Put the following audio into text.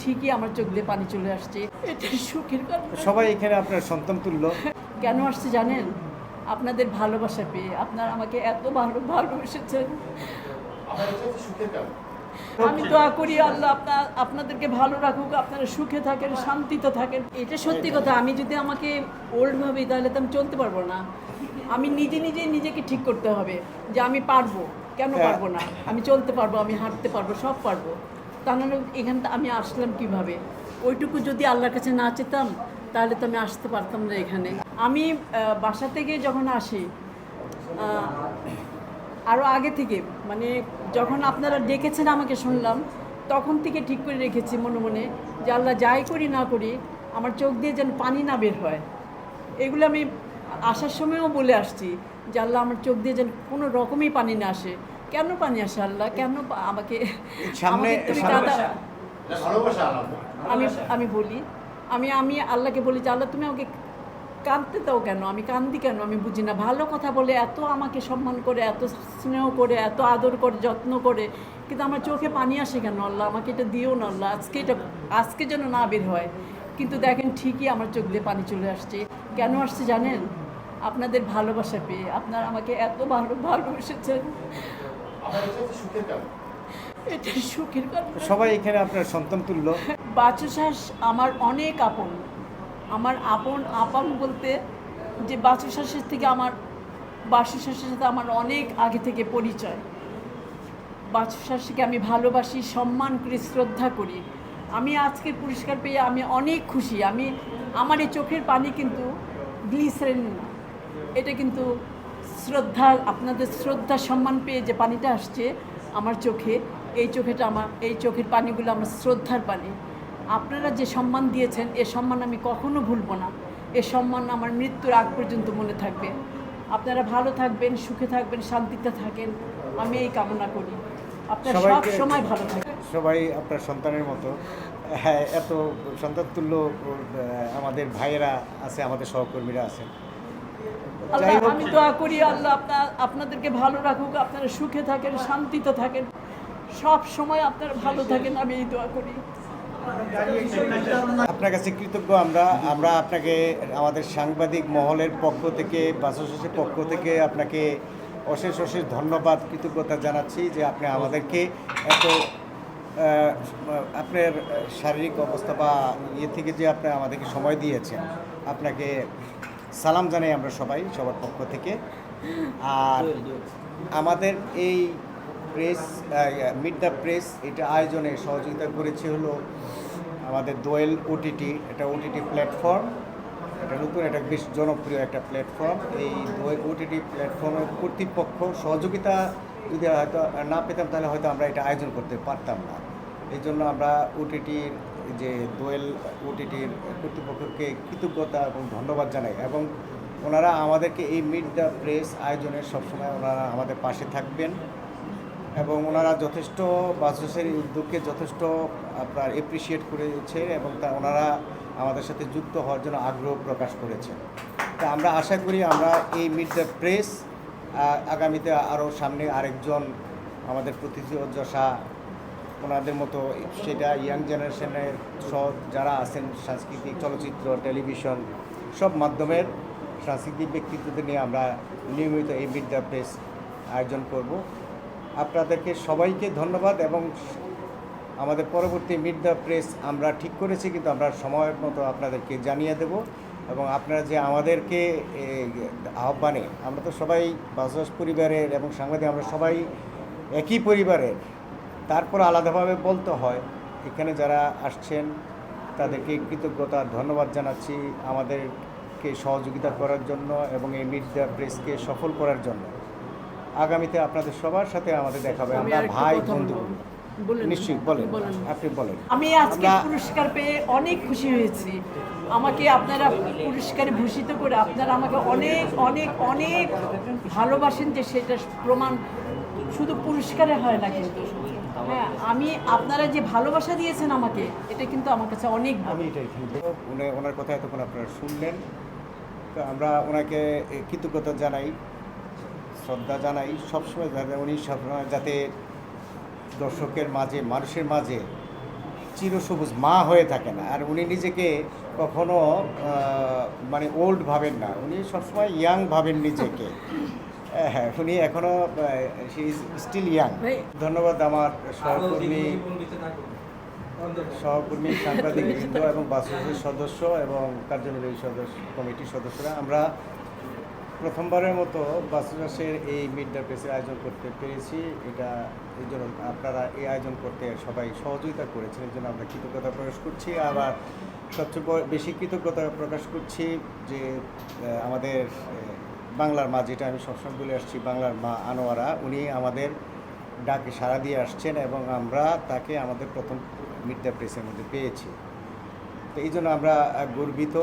ঠিকই আমার চোখ দিয়ে পানি চলে আসছে। এটা সুখের কারণ সবাই এখানে আপনার সন্তান তুল্য। কেন আসছে জানেন? আপনাদের ভালোবাসা পেয়ে আপনারা আমাকে এত ভালো ভালোবেসেছেন। আমি দোয়া করি আল্লাহ আপনার আপনাদেরকে ভালো রাখুক আপনারা সুখে থাকেন শান্তিতে থাকেন। এটা সত্যি কথা আমি যদি আমাকে ওল্ড ভাবি তাহলে তো আমি চলতে পারব না। আমি নিজে নিজেই নিজেকে ঠিক করতে হবে যে আমি পারব। কেন পারব না? আমি চলতে পারব আমি হাঁটতে পারব সব পারব। তা নাহলে এখান থেকে আমি আসলাম কীভাবে? ওইটুকু যদি আল্লাহর কাছে না চেতাম, তাহলে তো আমি আসতে পারতাম না এখানে। আমি বাসা থেকে যখন আসি আরও আগে থেকে মানে যখন আপনারা ডেকেছেন আমাকে শুনলাম, তখন থেকে ঠিক করে রেখেছি মনে মনে যে আল্লাহ যাই করি না করি, আমার চোখ দিয়ে যেন পানি না বের হয়। এগুলো আমি আসার সময়ও বলে আসছি যে আল্লাহ আমার চোখ দিয়ে যেন কোনো রকমই পানি না আসে। কেন পানি আসে আল্লাহ? কেন আমাকে সামনে- তুমি আমি আমি বলি আমি আমি আল্লাহকে বলি যে আল্লাহ তুমি আমাকে কাঁদতে দাও কেন? আমি কান্দি কেন? আমি বুঝি না। ভালো কথা বলে এত আমাকে সম্মান করে এত স্নেহ করে এত আদর করে যত্ন করে কিন্তু আমার চোখে পানি আসে কেন আল্লাহ? আমাকে এটা দিও না আল্লাহ। আজকে এটা আজকে যেন না বের হয়। কিন্তু দেখেন ঠিকই আমার চোখ দিয়ে পানি চলে আসছে। কেন আসছে জানেন? আপনাদের ভালোবাসা পেয়ে। আপনারা আমাকে এত ভালো ভালোবেসেছেন। এটা সুখের কারণ। সবাই এখানে আপনার সন্তান তুল্য। বাচুশ্বাস আমার অনেক আপন। আমার আপন আপন বলতে যে বাচুশ্বাসের থেকে আমার বাসুশ্বাসের সাথে আমার অনেক আগে থেকে পরিচয়। বাচুশ্বাসকে আমি ভালোবাসি সম্মান করি শ্রদ্ধা করি। আমি আজকে পুরস্কার পেয়ে আমি অনেক খুশি। আমি আমার এই চোখের পানি কিন্তু গ্লিসারিন না। এটা কিন্তু শ্রদ্ধা আপনাদের শ্রদ্ধা সম্মান পেয়ে যে পানিটা আসছে আমার চোখে এই চোখেটা আমার এই চোখের পানিগুলো আমার শ্রদ্ধার পানি। আপনারা যে সম্মান দিয়েছেন এ সম্মান আমি কখনো ভুলবো না। এ সম্মান আমার মৃত্যুর আগ পর্যন্ত মনে থাকবে। আপনারা ভালো থাকবেন সুখে থাকবেন শান্তিতে থাকেন। আমি এই কামনা করি। আপনারা সব সময় ভালো থাকবেন। সবাই আপনার সন্তানের মতো। হ্যাঁ এত সন্তান তুল্য আমাদের ভাইয়েরা আছে আমাদের সহকর্মীরা আছেন আল্লাহ আমি দোয়া করি আল্লাহ আপনার আপনাদেরকে ভালো রাখুক আপনারা সুখে থাকেন শান্তিতে থাকেন। সব সময় আপনারা ভালো থাকেন আমি এই দোয়া করি। আপনার কাছে কৃতজ্ঞ আমরা আমরা আপনাকে আমাদের সাংবাদিক মহলের পক্ষ থেকে বাসশেষের পক্ষ থেকে আপনাকে অশেষ অশেষ ধন্যবাদ কৃতজ্ঞতা জানাচ্ছি যে আপনি আমাদেরকে এত আপনার শারীরিক অবস্থা বা ইয়ে থেকে যে আপনি আমাদেরকে সময় দিয়েছেন আপনাকে সালাম জানাই আমরা সবাই, সবার পক্ষ থেকে। আর আমাদের এই প্রেস মিড দ্য প্রেস এটা আয়োজনে সহযোগিতা করেছে হলো আমাদের দোয়েল ওটিটি এটা ওটিটি প্ল্যাটফর্ম এটা নতুন একটা বেশ জনপ্রিয় একটা প্ল্যাটফর্ম এই দোয়েল ওটিটি প্ল্যাটফর্মের কর্তৃপক্ষ সহযোগিতা যদি হয়তো না পেতাম, তাহলে হয়তো আমরা এটা আয়োজন করতে পারতাম না। এই জন্য আমরা ওটিটির যে দোয়েল ওটিটির কর্তৃপক্ষকে কৃতজ্ঞতা এবং ধন্যবাদ জানাই এবং ওনারা আমাদেরকে এই মিড দ্য প্রেস আয়োজনে সবসময় ওনারা আমাদের পাশে থাকবেন এবং ওনারা যথেষ্ট বাসের উদ্যোগকে যথেষ্ট আপনার এপ্রিসিয়েট করেছে এবং তা ওনারা আমাদের সাথে যুক্ত হওয়ার জন্য আগ্রহ প্রকাশ করেছেন। তা আমরা আশা করি আমরা এই মিড দ্য প্রেস আগামীতে আরও সামনে আরেকজন আমাদের প্রতিযোজশা ওনাদের মতো সেটা ইয়াং জেনারেশনের সহ যারা আছেন, সাংস্কৃতিক চলচ্চিত্র টেলিভিশন সব মাধ্যমের সাংস্কৃতিক ব্যক্তিত্বদের নিয়ে আমরা নিয়মিত এই মিড দ্য প্রেস আয়োজন করব। আপনাদেরকে সবাইকে ধন্যবাদ এবং আমাদের পরবর্তী মিড দ্য প্রেস আমরা ঠিক করেছি, কিন্তু আমরা সময় মতো আপনাদেরকে জানিয়ে দেব এবং আপনারা যে আমাদেরকে আহ্বানে, আমরা তো সবাই বাসবাস পরিবারের এবং সাংবাদিক, আমরা সবাই একই পরিবারের তারপর আলাদাভাবে বলতে হয়। এখানে যারা আসছেন তাদেরকে কৃতজ্ঞতা ধন্যবাদ জানাচ্ছি আমাদেরকে সহযোগিতা করার জন্য এবং এই মিড দ্য প্রেসকে সফল করার জন্য। আগামীতে আপনাদের সবার সাথে আমাদের দেখা হবে। আমি আমরা ভাই বন্ধু। নিশ্চয়ই বলেন আপনি বলেন। আমি আজকে পুরস্কার পেয়ে অনেক খুশি হয়েছি। আমাকে আপনারা পুরস্কারে ভূষিত করে আপনারা আমাকে অনেক অনেক অনেক ভালোবাসেন যে সেটা প্রমাণ শুধু পুরস্কারে হয় না কিন্তু। হ্যাঁ আমি আপনারা যে ভালোবাসা দিয়েছেন আমাকে, এটা কিন্তু আমার কাছে অনেক। আমি এটাই উনি ওনার কথা এতক্ষণ আপনারা শুনলেন। তো আমরা ওনাকে কৃতজ্ঞতা জানাই, শ্রদ্ধা জানাই। সবসময় যাতে উনি সবসময় যাতে দর্শকের মাঝে, মানুষের মাঝে চিরসবুজ মা হয়ে থাকেন আর উনি নিজেকে কখনো মানে ওল্ড ভাবেন না। উনি সবসময় ইয়াং ভাবেন নিজেকে। হ্যাঁ উনি এখনও স্টিল ইয়াং ধন্যবাদ আমার সহকর্মী সহকর্মী সাংবাদিক বৃন্দ এবং বাসুসের সদস্য এবং কার্যনির্বাহী সদস্য কমিটির সদস্যরা আমরা প্রথমবারের মতো বাসুচাষের এই মিড দ্য প্রেসের আয়োজন করতে পেরেছি। এটা এই জন্য আপনারা এই আয়োজন করতে সবাই সহযোগিতা করেছেন এই জন্য আমরা কৃতজ্ঞতা প্রকাশ করছি। আবার সবচেয়ে বড়- বেশি কৃতজ্ঞতা প্রকাশ করছি যে আমাদের বাংলার মা, যেটা আমি সবসময় বলে আসছি, বাংলার মা আনোয়ারা, উনি আমাদের ডাকে সাড়া দিয়ে আসছেন এবং আমরা তাকে আমাদের প্রথম মিড দ্য প্রেসের মধ্যে পেয়েছি। তো এই জন্য আমরা গর্বিত